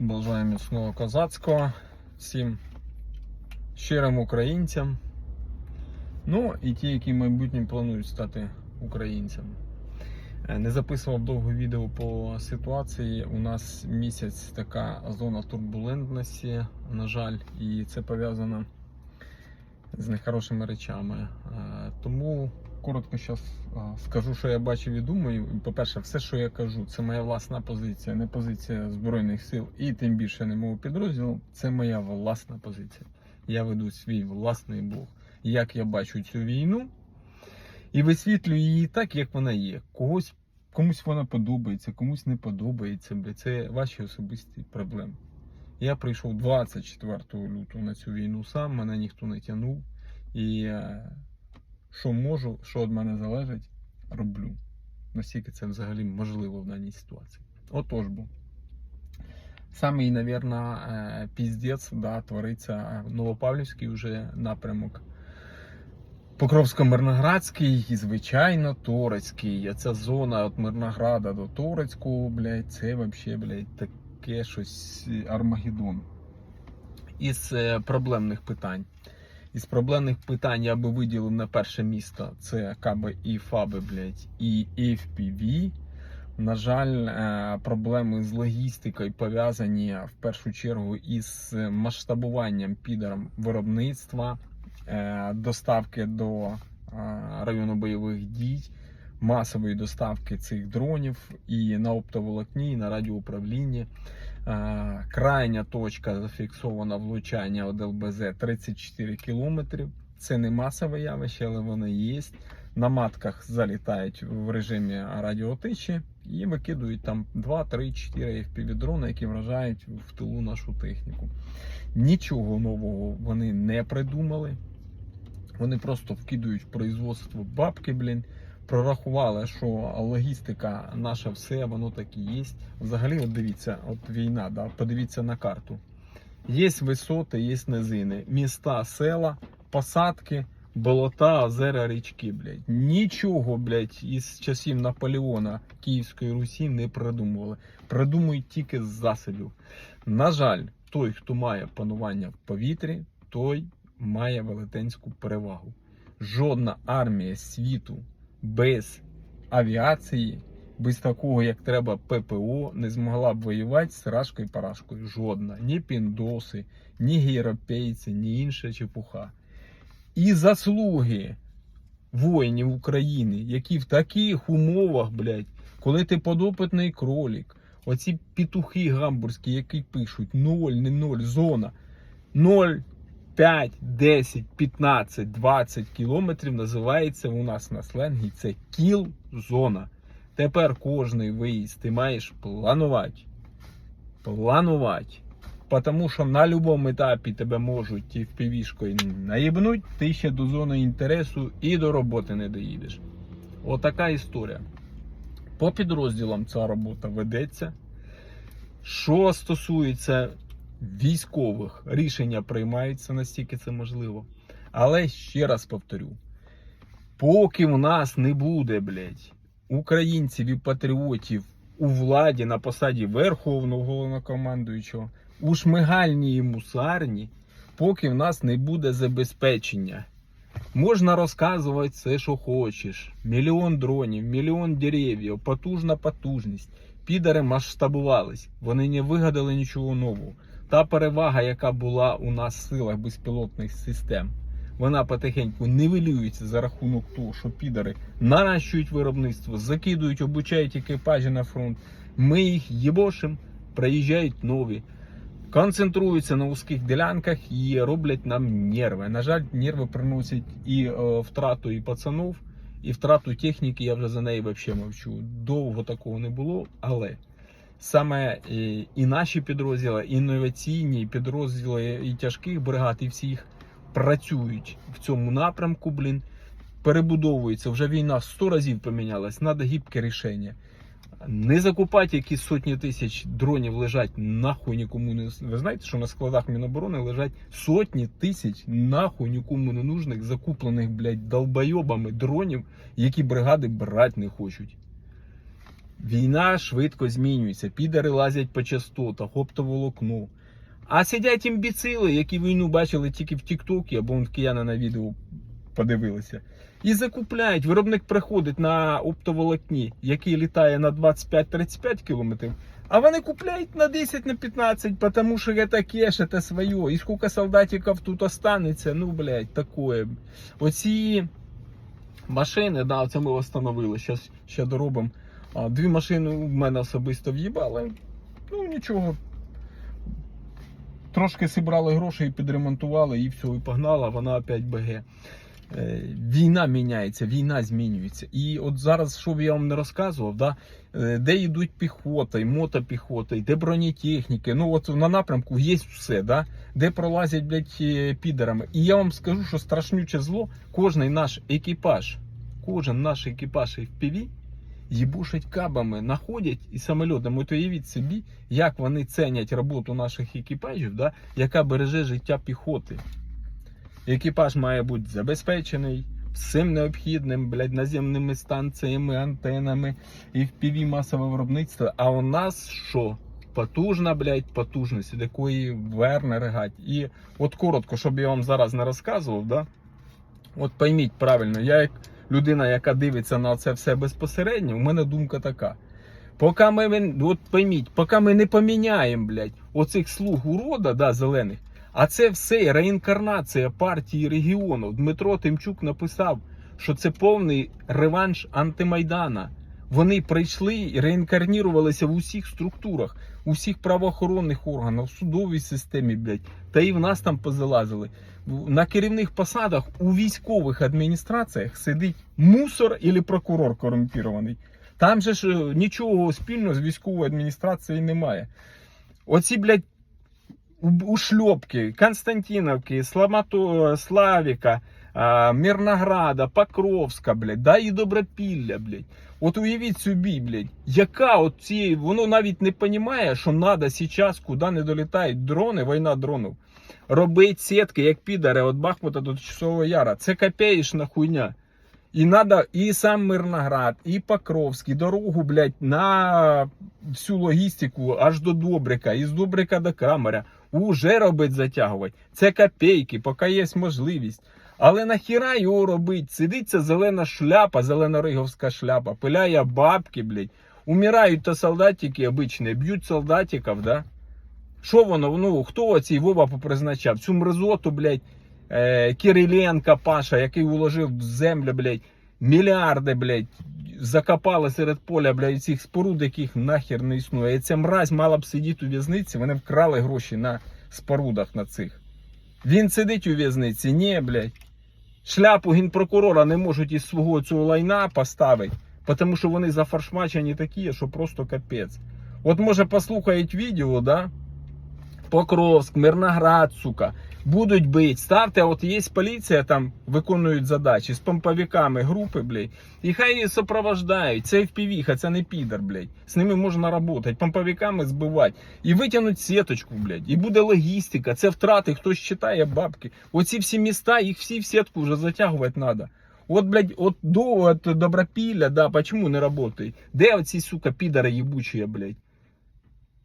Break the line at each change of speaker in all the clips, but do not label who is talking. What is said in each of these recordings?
Бажаю міцного козацького всім щирим українцям. Ну і ті, які в майбутньому планують стати українцями. Е, Не записував довго відео по ситуації. У нас місяць така зона турбулентності, на жаль, і це пов'язано з нехорошими речами. Е, Тому коротко зараз скажу, що я бачив і думаю. По-перше, все, що я кажу, це моя власна позиція, не позиція Збройних сил і тим більше не мого підрозділу. Це моя власна позиція. Я веду свій власний блог. Як я бачу цю війну і висвітлюю її так, як вона є. Когось комусь вона подобається, комусь не подобається. Це ваші особисті проблеми. Я прийшов 24 лютого на цю війну сам, мене ніхто не тягнув. І е, що можу, що від мене залежить, роблю. Наскільки це взагалі можливо в даній ситуації. Отож бо. Самий, навірно, піздець да, твориться Новопавлівський вже напрямок. Покровсько-Мирноградський і, звичайно, Торецький. А ця зона від Мирнограда до Торецького, блядь, це взагалі, блядь, таке щось Армагеддон. Із е, проблемних питань. Із проблемних питань я би виділив на перше місто це КБ і ФАБи, блядь, і FPV. На жаль, е, проблеми з логістикою пов'язані в першу чергу із масштабуванням підером виробництва, е, доставки до е, району бойових дій, масової доставки цих дронів і на оптоволокні, і на радіоуправлінні. Е, Крайня точка зафіксована влучання від ЛБЗ 34 кілометрів. Це не масове явище, але воно є. На матках залітають в режимі радіотичі і викидують там 2, 3, 4 FPV-дрони, які вражають в тилу нашу техніку. Нічого нового вони не придумали. Вони просто вкидують в производство бабки, блін. Прорахували, що логістика наша все, воно так і є. Взагалі, от дивіться, от війна, да, подивіться на карту. Є висоти, є низини, міста, села, посадки, болота, озера, річки, блядь. Нічого, блядь, із часів Наполеона Київської Русі не придумували. Придумують тільки з засобів. На жаль, той, хто має панування в повітрі, той має велетенську перевагу. Жодна армія світу без авіації, без такого, як треба, ППО, не змогла б воювати з рашкою парашкою. Жодна. Ні піндоси, ні європейці, ні інша чепуха. І заслуги воїнів України, які в таких умовах, блядь, коли ти подопитний кролік, оці петухи гамбурзькі, які пишуть 0, не 0, зона 0, 5, 10, 15, 20 кілометрів називається у нас на сленгі це кіл-зона. Тепер кожний виїзд ти маєш планувати. Планувати. Тому що на будь-якому етапі тебе можуть впівішкою наїбнуть, ти ще до зони інтересу і до роботи не доїдеш. Отака історія. По підрозділам ця робота ведеться. Що стосується військових, рішення приймаються настільки це можливо. Але ще раз повторю: поки в нас не буде, блядь, українців і патріотів у владі на посаді Верховного головнокомандуючого, у шмигальній і мусарні, поки в нас не буде забезпечення. Можна розказувати все, що хочеш. Мільйон дронів, мільйон дерев'їв, потужна потужність. Підари масштабувались, вони не вигадали нічого нового. Та перевага, яка була у нас в силах безпілотних систем, вона потихеньку нивелюється за рахунок того, що підари наращують виробництво, закидують, обучають екіпажі на фронт. Ми їх їбошим, приїжджають нові, концентруються на вузьких ділянках і роблять нам нерви. На жаль, нерви приносять і е, втрату і пацанов, і втрату техніки. Я вже за неї взагалі мовчу. Довго такого не було, але саме е, і наші підрозділи, і інноваційні підрозділи і тяжких бригад, і всіх працюють в цьому напрямку. Блін, перебудовується. Вже війна сто разів помінялась. Надо гібке рішення. Не закупати якісь сотні тисяч дронів лежать нахуй нікому не ви знаєте, що на складах Міноборони лежать сотні тисяч нахуй нікому не нужних, закуплених, блядь, долбойобами дронів, які бригади брати не хочуть. Війна швидко змінюється, підари лазять по частотах, оптоволокно. А сидять імбіцили, які війну бачили тільки в Тіктокі, або вон кияни на відео подивилися. І закупляють. Виробник приходить на оптоволокні, який літає на 25-35 кілометрів, а вони купляють на 10 на 15, тому що це кеш, це своє. І скільки солдатиків тут останеться, ну, блядь, такое. Оці машини, да, це ми встановили. Зараз ще доробимо. Дві машини у мене особисто в'їбали. Ну нічого. Трошки зібрали гроші і підремонтували, і все, і погнала, вона опять БГ. Е, Війна міняється, війна змінюється. І от зараз, що б я вам не розказував, да, е, де йдуть піхота, мотопіхота, де бронетехніки. Ну от на напрямку є все, да, де пролазять блядь, е, підерами. І я вам скажу, що страшнюче зло, кожний наш екіпаж, кожен наш екіпаж FPV їбушать кабами, находять і самольотами. От уявіть собі, як вони ценять роботу наших екіпажів, да, яка береже життя піхоти. Екіпаж має бути забезпечений всім необхідним, блядь, наземними станціями, антенами в масове виробництво. А у нас що? Потужна, блядь, потужність, від якої верне ригать. І от коротко, щоб я вам зараз не розказував, да? от пойміть правильно, я як людина, яка дивиться на це все безпосередньо, у мене думка така. Поки ми, от пойміть, поки ми не поміняємо, блядь, оцих слуг урода, да, зелених, а це все реінкарнація партії регіону. Дмитро Тимчук написав, що це повний реванш антимайдана. Вони прийшли і реінкарнірувалися в усіх структурах, у всіх правоохоронних органах, в судовій системі, блядь, та і в нас там позалазили. На керівних посадах у військових адміністраціях сидить мусор або прокурор корумпірований. Там же ж е, нічого спільного з військовою адміністрацією немає. Оці, блядь, ушльопки, Константиновки, Сламато, Славіка, Мирнограда, Покровська, блядь, да і Добропілля, блядь. От уявіть собі, блядь, яка от ці, воно навіть не розуміє, що треба зараз, куди не долітають дрони, війна дронів. Робить сітки, як підари, від Бахмута до Часового Яра. Це копеечна хуйня. І надо і сам Мирноград, і Покровський, дорогу, блядь, на всю логістику аж до Добрика, і з Добрика до Камеря. Уже робить затягувати. Це копейки, поки є можливість. Але нахіра його робить? Сидиться зелена шляпа, зелено-риговська шляпа, пиляє бабки, блядь. Умирають то солдатики обичні, б'ють солдатиків, да? Що воно, ну, хто оцій Вова попризначав? Цю мразоту, блядь, е, Кириленка Паша, який уложив в землю, блядь, мільярди, блядь, закопали серед поля, блядь, цих споруд, яких нахер не існує. І ця мразь мала б сидіти у в'язниці, вони вкрали гроші на спорудах на цих. Він сидить у в'язниці, ні, блядь. Шляпу генпрокурора не можуть із свого цього лайна поставити, тому що вони зафаршмачені такі, що просто капець. От може послухають відео, да? Покровськ, Мирноград, сука, будуть бити. Ставте, от є поліція, там виконують задачі з помповиками групи, блядь. І хай її супровождають. Це FPV, це не підар, блядь. З ними можна працювати, помповиками збивати. І витягнуть сіточку, блядь. І буде логістика, це втрати, хтось читає бабки. Оці всі міста, їх всі в сітку вже затягувати треба. От, блядь, от до от Добропілля, да, почему не работает? Де оці, сука, підари єбучі, блядь?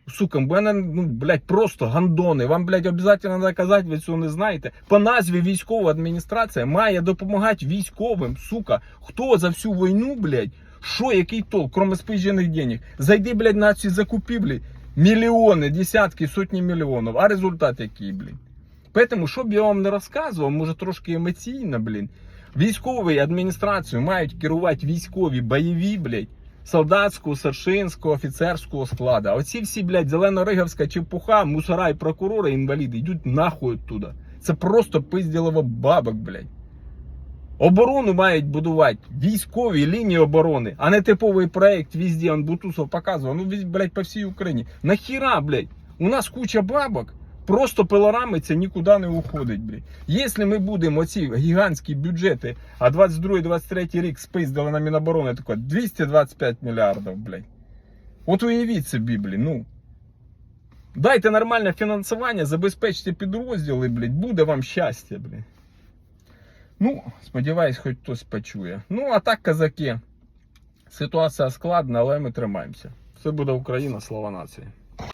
Сука, мене, ну, блядь, просто гандони. Вам, блядь, обов'язково треба казати, ви цього не знаєте. По назві військова адміністрація має допомагати військовим, сука. Хто за всю війну, блядь, що, який толк, крім спижених денег? Зайди, блядь, на ці закупівлі. Мільйони, десятки, сотні мільйонів. А результат який, блін? Поэтому, щоб я вам не розказував, може трошки емоційно, блін. Військові адміністрацію мають керувати військові бойові, блядь, солдатського, старшинського, офіцерського складу. Оці всі, блядь, зелено-риговська чепуха, мусора і прокурори, інваліди, йдуть нахуй оттуда. Це просто пизділово бабок, блядь. Оборону мають будувати військові лінії оборони, а не типовий проект везде, он показував, ну, блядь, по всій Україні. Нахіра, блядь, у нас куча бабок, просто пилорами це нікуди не уходить, блядь. Якщо ми будемо оці гігантські бюджети, а 22-23 рік спиздили на Міноборони таке 225 мільярдів, блядь. От уявіть собі, блін, ну. Дайте нормальне фінансування, забезпечте підрозділи, блядь, буде вам щастя, блядь. Ну, сподіваюсь, хоч хтось почує. Ну, а так, казаки. Ситуація складна, але ми тримаємося. Все буде Україна, слава нації.